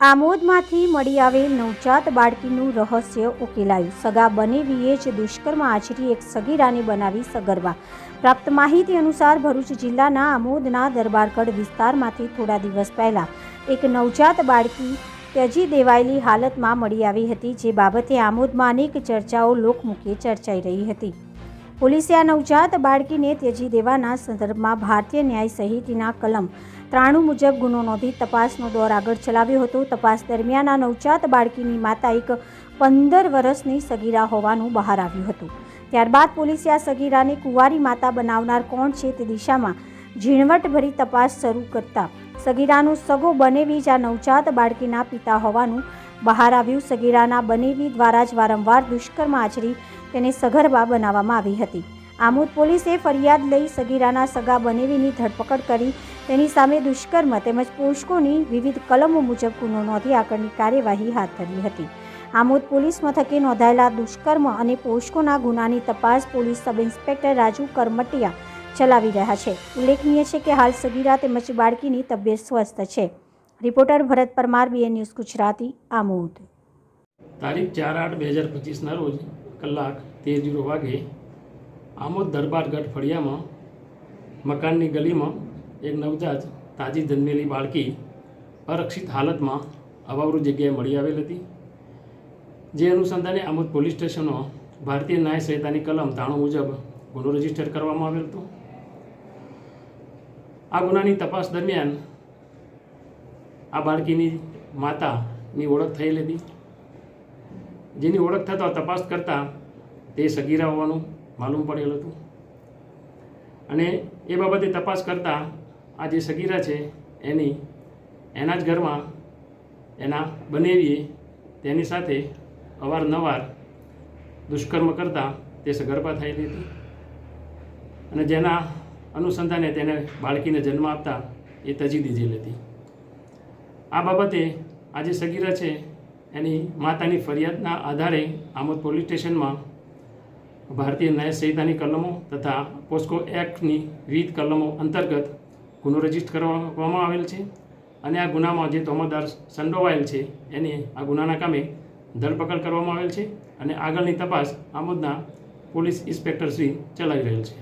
આમોદમાંથી મળી આવેલ નવજાત બાળકીનું રહસ્ય ઉકેલાયું. સગા બનેવીએ જ દુષ્કર્મ આચરી એક સગીરાને બનાવી સગર્ભા પ્રાપ્ત માહિતી અનુસાર ભરૂચ જિલ્લાના આમોદના દરબારગઢ વિસ્તારમાંથી થોડા દિવસ પહેલાં એક નવજાત બાળકી ત્યજી દેવાયેલી હાલતમાં મળી આવી હતી, જે બાબતે આમોદમાં અનેક ચર્ચાઓ લોકમુખે ચર્ચાઈ રહી હતી. પોલીસે આ નવજાત બાળકીને ત્યજી દેવાના સંદર્ભમાં ભારતીય ન્યાય સંહિતાના કલમ ત્રાણું મુજબ ગુનો નોંધી તપાસનો દોર આગળ ચલાવ્યો હતો. તપાસ દરમિયાન આ નવજાત બાળકીની માતા એક પંદર વર્ષની સગીરા હોવાનું બહાર આવ્યું હતું. ત્યારબાદ પોલીસે આ સગીરાને કુંવારી માતા બનાવનાર કોણ છે તે દિશામાં ઝીણવટભરી તપાસ શરૂ કરતા સગીરાનું સગો બનેવી જ આ નવજાત બાળકીના પિતા હોવાનું બહાર આવ્યું. સગીરાના બનેવી દ્વારા જ વારંવાર દુષ્કર્મ આચરી તેને સગર્ભા બનાવવામાં આવી હતી. આમોદ પોલીસે ફરિયાદ લઈ સગીરાના સગા બનેવીની ધરપકડ કરી, તેની સામે દુષ્કર્મ તેમજ પોષકોની વિવિધ કલમો મુજબ ગુનો નોંધી આગળની કાર્યવાહી હાથ ધરી હતી. આમોદ પોલીસ મથકે નોંધાયેલા દુષ્કર્મ અને પોષકોના ગુનાની તપાસ police sub inspector Raju Karamtiya ચલાવી રહ્યા છે. ઉલ્લેખનીય છે કે હાલ સગીરા તેમજ બાળકીની તબિયત સ્વસ્થ છે. Reporter Bharat Parmar BN news Gujarati, Amod. તારીખ ચાર આઠ બે હજાર પચીસના રોજ કલાક તેર જીરો વાગે આમોદ દરબારગઢ ફળિયામાં, મકાનની ગલીમાં એક નવજાત તાજી જન્મેલી બાળકી અરક્ષિત હાલતમાં અવાવરૂ જગ્યાએ મળી આવેલ હતી. જે અનુસંધાને આમોદ પોલીસ સ્ટેશનમાં ભારતીય ન્યાય સંહિતાની કલમ ત્રાણું મુજબ ગુનો રજિસ્ટર કરવામાં આવેલ હતો. આ ગુનાની તપાસ દરમિયાન આ બાળકીની માતાની ઓળખ થયેલ હતી. જેની ઓળખ થતાં તપાસ કરતાં તે સગીરા હોવાનું માલુમ પડેલ હતું. અને એ બાબતે તપાસ કરતાં આ જે સગીરા છે, એની, એના જ ઘરમાં એના બનેવીએ તેની સાથે અવારનવાર દુષ્કર્મ કરતાં તે સગર્ભા થયેલી હતી. અને જેના અનુસંધાને તેને બાળકીને જન્મ આપતા એ તજી દીધેલી હતી. આ બાબતે આ જે સગીરા છે એની માતાની ફરિયાદના આધારે આમોદ પોલીસ સ્ટેશનમાં ભારતીય ન્યાય સંહિતાની કલમો તથા પોસ્કો એક્ટની વિવિધ કલમો અંતર્ગત ગુનો રજિસ્ટર કરવામાં આવેલ છે અને આ ગુનામાં જે તોમદાર સંડોવાયેલ છે એની આ ગુનાના કામે ધરપકડ કરવામાં આવેલ છે અને આગળની તપાસ આમોદના પોલીસ ઇન્સ્પેક્ટર શ્રી ચલાવી રહેલ છે.